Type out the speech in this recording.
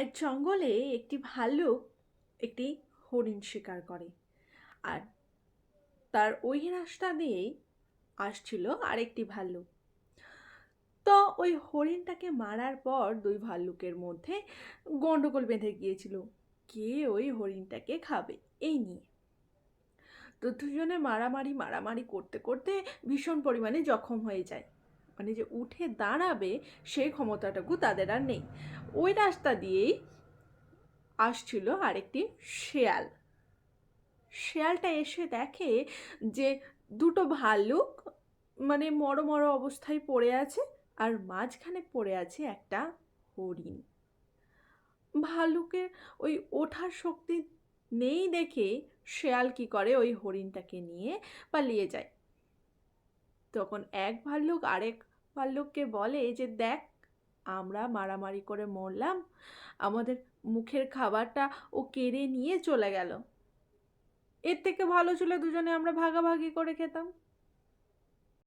এক জঙ্গলে একটি ভাল্লুক একটি হরিণ শিকার করে। আর তার ওই রাস্তা দিয়েই আসছিল আরেকটি ভাল্লুক। তো ওই হরিণটাকে মারার পর দুই ভাল্লুকের মধ্যে গন্ডগোল বেঁধে গিয়েছিল। কে ওই হরিণটাকে খাবে, এই নিয়ে। তো দুজনে মারামারি মারামারি করতে করতে ভীষণ পরিমাণে জখম হয়ে যায়। মানে যে উঠে দাঁড়াবে সেই ক্ষমতাটুকু তাদের আর নেই। ওই রাস্তা দিয়েই আসছিল আরেকটি শেয়াল। শেয়ালটা এসে দেখে যে দুটো ভাল্লুক মানে মরো মরো অবস্থায় পড়ে আছে আর মাঝখানে পড়ে আছে একটা হরিণ। ভাল্লুকের ওই ওঠার শক্তি নেই দেখে শেয়াল কি করে ওই হরিণটাকে নিয়ে পালিয়ে যায়। তখন এক ভাল্লুক আরেক ভাল্লুককে বলে যে, দেখ, আমরা মারামারি করে মরলাম। আমাদের মুখের খাবারটা ও কেড়ে নিয়ে চলে গেল। এর থেকে ভালো ছিল দুজনে আমরা ভাগাভাগি করে খেতাম।